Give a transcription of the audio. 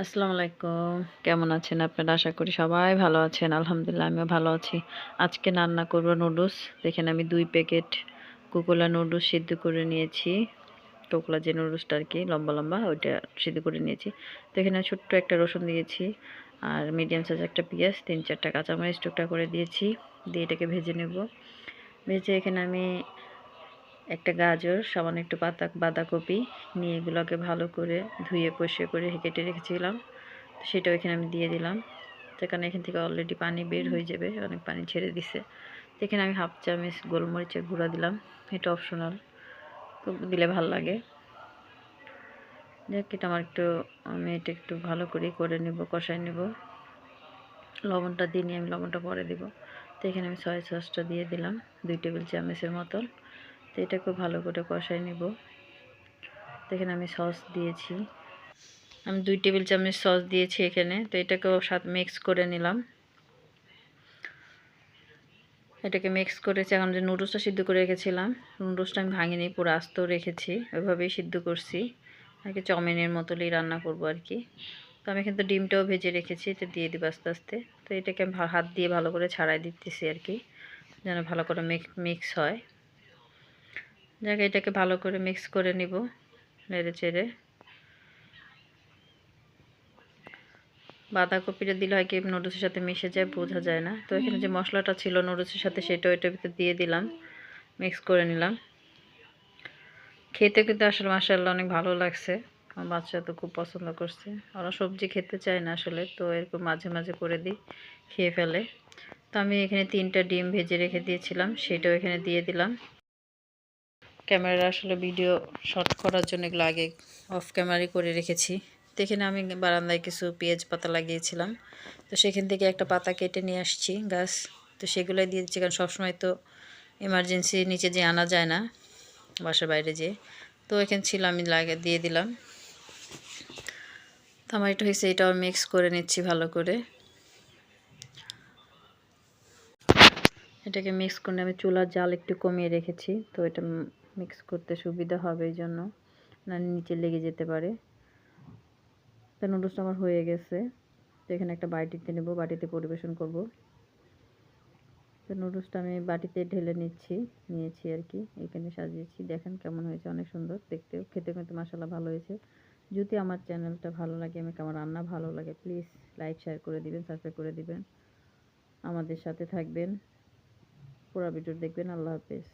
আসসালামু আলাইকুম। কেমন আছেন আপনারা? আশা করি সবাই ভালো আছেন। আলহামদুলিল্লাহ, আমিও ভালো আছি। আজকে রান্না করব নুডলস। দেখেন আমি দুই প্যাকেট কুকুলা নুডলস সিদ্ধ করে নিয়েছি। কোকলা যে নুডলসটা আর কি লম্বা লম্বা, ওইটা সিদ্ধ করে নিয়েছি। তো এখানে ছোট্ট একটা রসুন দিয়েছি আর মিডিয়াম সাইজ একটা পেঁয়াজ, তিন চারটা কাঁচামরিচ টুকটা করে দিয়েছি। দিয়ে এটাকে ভেজে নেব। ভেজে এখানে আমি একটা গাজর, সামান্য একটু পাতা, বাঁধাকপি নিয়ে এগুলোকে ভালো করে ধুয়ে, পরিষ্কার করে কেটে রেখেছিলাম। সেটাও এখানে আমি দিয়ে দিলাম। সেখানে এখান থেকে অলরেডি পানি বের হয়ে যাবে, অনেক পানি ছেড়ে দিছে। এখানে আমি হাফ চামচ গোলমরিচের গুঁড়া দিলাম, এটা অপশনাল দিলে ভালো লাগে। দেখ এটা আমার একটু, আমি এটা একটু ভালো করে করে নেব কষাই নেব। লবণটা দিয়ে নিয়ে আমি লবণটা পরে দিব। তো এখানে আমি সয়া সসটা দিয়ে দিলাম, দুই টেবিল চামচের মতন তো এটাকে ভালো করে কষাই নেব। দেখেন আমি সস দিয়েছি। আমি দুই টেবিল চামচ সস দিয়েছি এখানে, তো এটাকেও সাথে মিক্স করে নিলাম। এটাকে মিক্স করেছি, এখন যে নুডলসটা সিদ্ধ করে রেখেছিলাম, নুডলসটা আমি ভাঙিনি, পুরো আস্ত রেখেছি, ওইভাবেই সিদ্ধ করছি। আর কি চাউমিনের মতোই রান্না করব আর কি। তো আমি কিন্তু ডিমটাও ভেজে রেখেছি, এটা দিয়ে দিব আস্তে আস্তে। তো এটাকে আমি হাত দিয়ে ভালো করে ছাড়াই দিতেছি আর কি, যেন ভালো করে মিক্স হয়। জায়গায় এটাকে ভালো করে মিক্স করে নিব, নেড়ে চেড়ে। বাঁধাকপিটা দিলে হয় কি নুডলসের সাথে মিশে যায়, বোঝা যায় না। তো এখানে যে মশলাটা ছিল নুডলসের সাথে, সেটাও এটার ভিতরে দিয়ে দিলাম মিক্স করে নিলাম। খেতে কিন্তু আসলে মাসাল্লাহ অনেক ভালো লাগছে। আমার বাচ্চা তো খুব পছন্দ করছে। ওরা সবজি খেতে চায় না আসলে, তো এরকম মাঝে মাঝে করে দিই, খেয়ে ফেলে। তো আমি এখানে তিনটা ডিম ভেজে রেখে দিয়েছিলাম, সেটাও এখানে দিয়ে দিলাম। ক্যামেরা আসলে ভিডিও শট করার জন্য এগুলো আগে অফ ক্যামেরাই করে রেখেছি। তো আমি বারান্দায় কিছু পেঁয়াজ পাতা লাগিয়েছিলাম। তো সেখান থেকে একটা পাতা কেটে নিয়ে আসছি গাছ। তো সেগুলোই দিয়ে দিচ্ছি কারণ সবসময় তো এমার্জেন্সি নিচে যে আনা যায় না, বাসার বাইরে যে। তো এখানে ছিল আমি লাগে দিয়ে দিলাম। তো আমার এটা হয়েছে, এটাও মিক্স করে নিচ্ছি ভালো করে। এটাকে মিক্স করে আমি চুলার জাল একটু কমিয়ে রেখেছি। তো এটা মিক্স করতে সুবিধা হবে এই জন্য। না নিচে লেগে যেতে পারে। তো নুডলসটা আমার হয়ে গেছে। তো এখানে একটা বাটিতে নেব, বাটিতে পরিবেশন করব। তো নুডলসটা আমি বাটিতে ঢেলে নিচ্ছি, নিয়েছি আর কি। এখানে সাজিয়েছি। দেখেন কেমন হয়েছে, অনেক সুন্দর। দেখতে, খেতে কিন্তু মশলা ভালো হয়েছে। যদি আমার চ্যানেলটা ভালো লাগে, আমাকে আমার রান্না ভালো লাগে প্লিজ লাইক শেয়ার করে দিবেন সাবস্ক্রাইব করে দিবেন। আমাদের সাথে থাকবেন। পুরো ভিডিও দেখবেন। আল্লাহ হাফেজ।